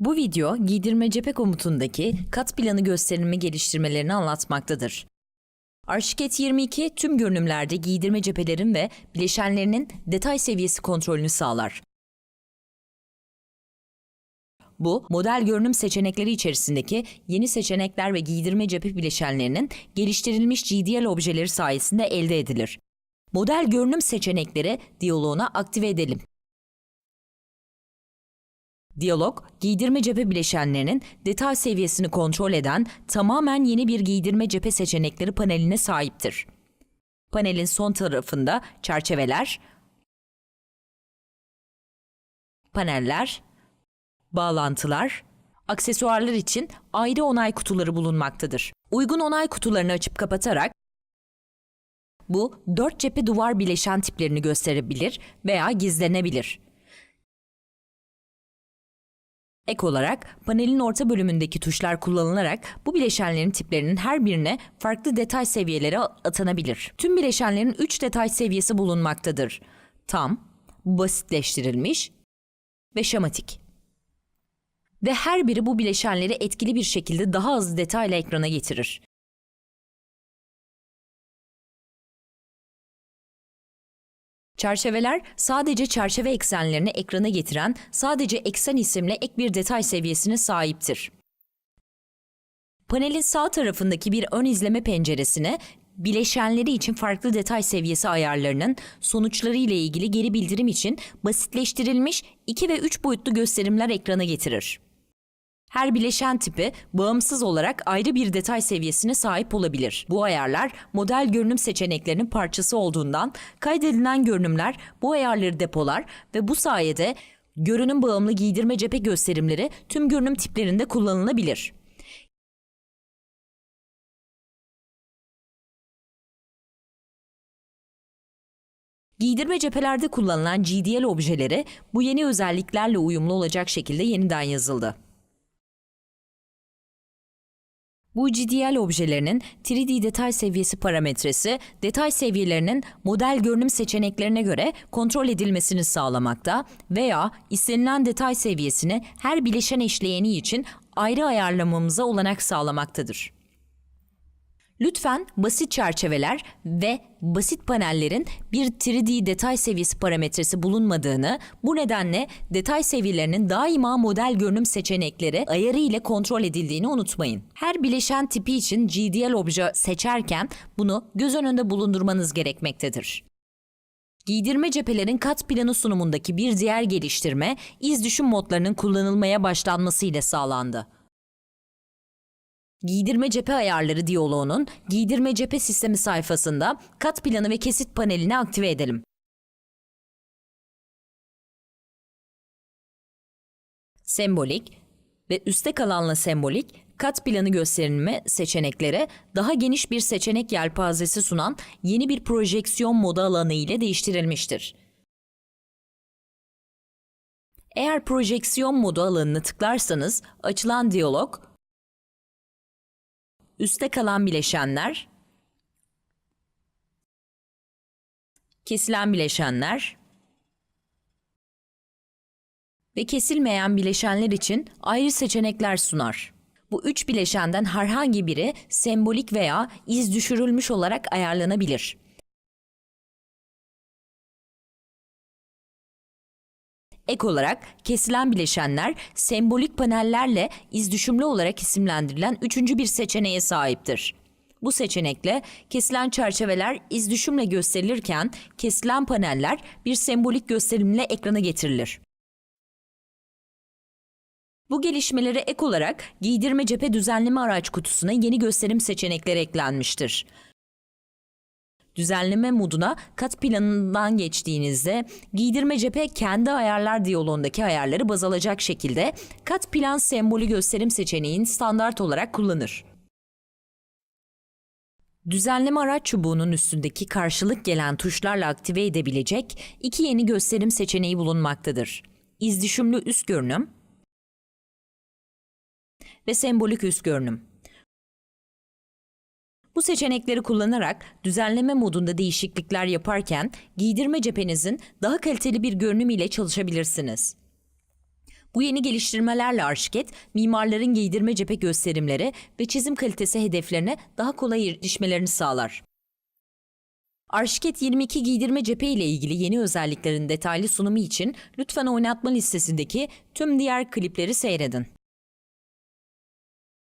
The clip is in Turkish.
Bu video giydirme cephe komutundaki kat planı gösterimi geliştirmelerini anlatmaktadır. Arşiket 22 tüm görünümlerde giydirme cephelerin ve bileşenlerinin detay seviyesi kontrolünü sağlar. Bu, model görünüm seçenekleri içerisindeki yeni seçenekler ve giydirme cephe bileşenlerinin geliştirilmiş GDL objeleri sayesinde elde edilir. Model görünüm seçenekleri diyaloğuna aktive edelim. Diyalog, giydirme cephe bileşenlerinin detay seviyesini kontrol eden tamamen yeni bir giydirme cephe seçenekleri paneline sahiptir. Panelin son tarafında çerçeveler, paneller, bağlantılar, aksesuarlar için ayrı onay kutuları bulunmaktadır. Uygun onay kutularını açıp kapatarak bu dört cephe duvar bileşen tiplerini gösterebilir veya gizlenebilir. Ek olarak panelin orta bölümündeki tuşlar kullanılarak bu bileşenlerin tiplerinin her birine farklı detay seviyeleri atanabilir. Tüm bileşenlerin 3 detay seviyesi bulunmaktadır. Tam, basitleştirilmiş ve şematik. Ve her biri bu bileşenleri etkili bir şekilde daha az detayla ekrana getirir. Çerçeveler sadece çerçeve eksenlerini ekrana getiren sadece eksen isimli ek bir detay seviyesine sahiptir. Panelin sağ tarafındaki bir ön izleme penceresine bileşenleri için farklı detay seviyesi ayarlarının sonuçları ile ilgili geri bildirim için basitleştirilmiş 2 ve 3 boyutlu gösterimler ekrana getirir. Her bileşen tipi bağımsız olarak ayrı bir detay seviyesine sahip olabilir. Bu ayarlar model görünüm seçeneklerinin parçası olduğundan kaydedilen görünümler bu ayarları depolar ve bu sayede görünüm bağımlı giydirme cephe gösterimleri tüm görünüm tiplerinde kullanılabilir. Giydirme cephelerde kullanılan GDL objeleri bu yeni özelliklerle uyumlu olacak şekilde yeniden yazıldı. Bu GDL objelerinin 3D detay seviyesi parametresi, detay seviyelerinin model görünüm seçeneklerine göre kontrol edilmesini sağlamakta veya istenilen detay seviyesini her bileşen eşleyeni için ayrı ayarlamamıza olanak sağlamaktadır. Lütfen basit çerçeveler ve basit panellerin bir 3D detay seviyesi parametresi bulunmadığını, bu nedenle detay seviyelerinin daima model görünüm seçenekleri ayarı ile kontrol edildiğini unutmayın. Her bileşen tipi için GDL obje seçerken bunu göz önünde bulundurmanız gerekmektedir. Giydirme cephelerin kat planı sunumundaki bir diğer geliştirme, iz düşüm modlarının kullanılmaya başlanması ile sağlandı. Giydirme cephe ayarları diyaloğunun giydirme cephe sistemi sayfasında kat planı ve kesit panelini aktive edelim. Sembolik ve üstte kalanla sembolik kat planı gösterilme seçenekleri daha geniş bir seçenek yelpazesi sunan yeni bir projeksiyon modu alanı ile değiştirilmiştir. Eğer projeksiyon modu alanını tıklarsanız açılan diyalog üstte kalan bileşenler, kesilen bileşenler ve kesilmeyen bileşenler için ayrı seçenekler sunar. Bu üç bileşenden herhangi biri sembolik veya iz düşürülmüş olarak ayarlanabilir. Ek olarak kesilen bileşenler sembolik panellerle iz düşümlü olarak isimlendirilen üçüncü bir seçeneğe sahiptir. Bu seçenekle kesilen çerçeveler iz düşümle gösterilirken kesilen paneller bir sembolik gösterimle ekrana getirilir. Bu gelişmelere ek olarak giydirme cephe düzenleme araç kutusuna yeni gösterim seçenekleri eklenmiştir düzenleme moduna kat planından geçtiğinizde giydirme cephe kendi ayarlar diyaloğundaki ayarları baz alacak şekilde kat plan sembolü gösterim seçeneğini standart olarak kullanır. Düzenleme araç çubuğunun üstündeki karşılık gelen tuşlarla aktive edebilecek iki yeni gösterim seçeneği bulunmaktadır. İzdüşümlü üst görünüm ve sembolik üst görünüm. Bu seçenekleri kullanarak düzenleme modunda değişiklikler yaparken giydirme cephenizin daha kaliteli bir görünüm ile çalışabilirsiniz. Bu yeni geliştirmelerle Arşiket, mimarların giydirme cephe gösterimleri ve çizim kalitesi hedeflerine daha kolay erişmelerini sağlar. Arşiket 22 giydirme cephe ile ilgili yeni özelliklerin detaylı sunumu için lütfen oynatma listesindeki tüm diğer klipleri seyredin.